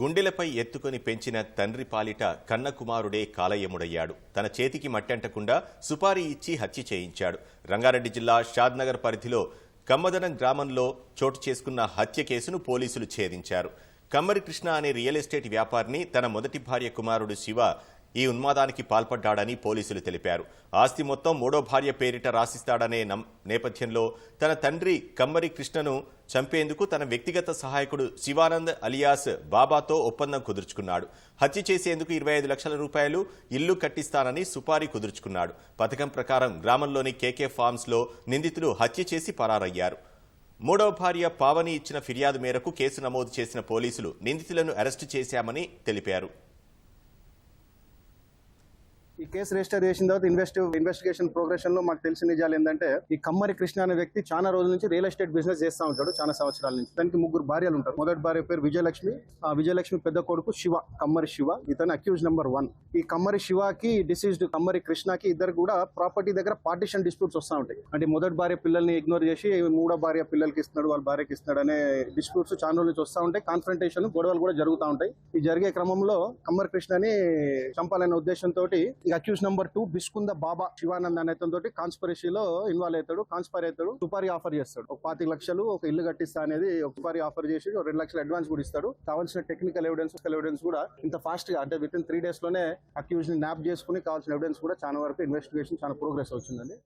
గుండెలపై ఎత్తుకొని పెంచిన తండ్రి పాలిట కన్న కుమారుడే కాలయముడయ్యాడు. తన చేతికి మట్టంటకుండా సుపారీ ఇచ్చి హత్య చేయించాడు. రంగారెడ్డి జిల్లా షాద్నగర్ పరిధిలో కమ్మదనం గ్రామంలో చోటు చేసుకున్న హత్య కేసును పోలీసులు ఛేదించారు. కమ్మరి కృష్ణ అనే రియల్ ఎస్టేట్ వ్యాపారిని తన మొదటి భార్య కుమారుడు శివ ఈ ఉన్మాదానికి పాల్పడ్డాడని పోలీసులు తెలిపారు. ఆస్తి మొత్తం మూడో భార్య పేరిట రాసిస్తాడనే నం- నేపథ్యంలో తన తండ్రి కమ్మరి కృష్ణను చంపేందుకు తన వ్యక్తిగత సహాయకుడు శివానంద్ అలియాస్ బాబాతో ఒప్పందం కుదుర్చుకున్నాడు. హత్య చేసేందుకు ఇరవై ఐదు లక్షల రూపాయలు ఇల్లు కట్టిస్తానని సుపారీ కుదుర్చుకున్నాడు. పథకం ప్రకారం గ్రామంలోని కేకే ఫార్మ్స్లో నిందితులు హత్య చేసి పరారయ్యారు. మూడవ భార్య పావని ఇచ్చిన ఫిర్యాదు మేరకు కేసు నమోదు చేసిన పోలీసులు నిందితులను అరెస్టు చేశామని తెలిపారు. ఈ కేసు రిజిస్టర్ చేసిన తర్వాత ఇన్వెస్ట్ ఇన్వెస్టిగేషన్ ప్రోగ్రెషన్లో మాకు తెలిసిన నిజాలు ఏంటంటే ఈ కమ్మరి కృష్ణ అనే వ్యక్తి చాలా రోజుల నుంచి రియల్ ఎస్టేట్ బిజినెస్ చేస్తా ఉంటాడు చాలా సంవత్సరాల నుంచి. దానికి ముగ్గురు భార్యలు ఉంటారు. మొదటి భార్య పేరు విజయలక్ష్మి ఆ విజయలక్ష్మి పెద్ద కొడుకు శివ కమ్మరి శివ. ఇతను అక్యూజ్ నెంబర్ వన్ ఈ కమ్మరి శివకి డిసీజ్డ్ కమ్మరి కృష్ణకి ఇద్దరు కూడా ప్రాపర్టీ దగ్గర పార్టిషన్ డిస్ప్యూట్స్ వస్తూ ఉంటాయి. అంటే మొదటి భార్య పిల్లల్ని ఇగ్నోర్ చేసి మూడో భార్య పిల్లలకి ఇస్తున్నాడు వాళ్ళ భార్యకి ఇస్తున్నాడు అనే డిస్ప్యూట్స్ చాలా రోజుల నుంచి వస్తూ ఉంటాయి. కాన్ఫరంటేషన్ గొడవలు కూడా జరుగుతూ ఉంటాయి. ఈ జరిగే క్రమంలో కమ్మరి కృష్ణని చంపాలనే ఉద్దేశంతో ఇక అక్యూజ్ నెంబర్ టూ బిస్కుంద బాబా శివానంద్ అనే తోటి కాన్స్పరసీలో ఇన్వాల్వ్ అవుతాడు కాన్స్పైర్ అవుతాడు సుపారీ ఆఫర్ చేస్తాడు. ఒక పాతిక లక్షలు ఒక ఇల్లు కట్టిస్తా అనేది ఒక సుపారీ ఆఫర్ చేసి ఒక రెండు లక్షల అడ్వాన్స్ కూడా ఇస్తాడు. కావాల్సిన టెక్నికల్ ఎవిడెన్స్ ఎవిడెన్స్ కూడా ఇంత ఫాస్ట్గా అంటే విత్ ఇన్ త్రీ డేస్లోనే అక్యూజ్ని న్యాప్ చేసుకుని కావాల్సిన ఎవిడెన్స్ కూడా చాలా వరకు ఇన్వెస్టిగేషన్ చాలా ప్రోగ్రెస్ వచ్చిందండి.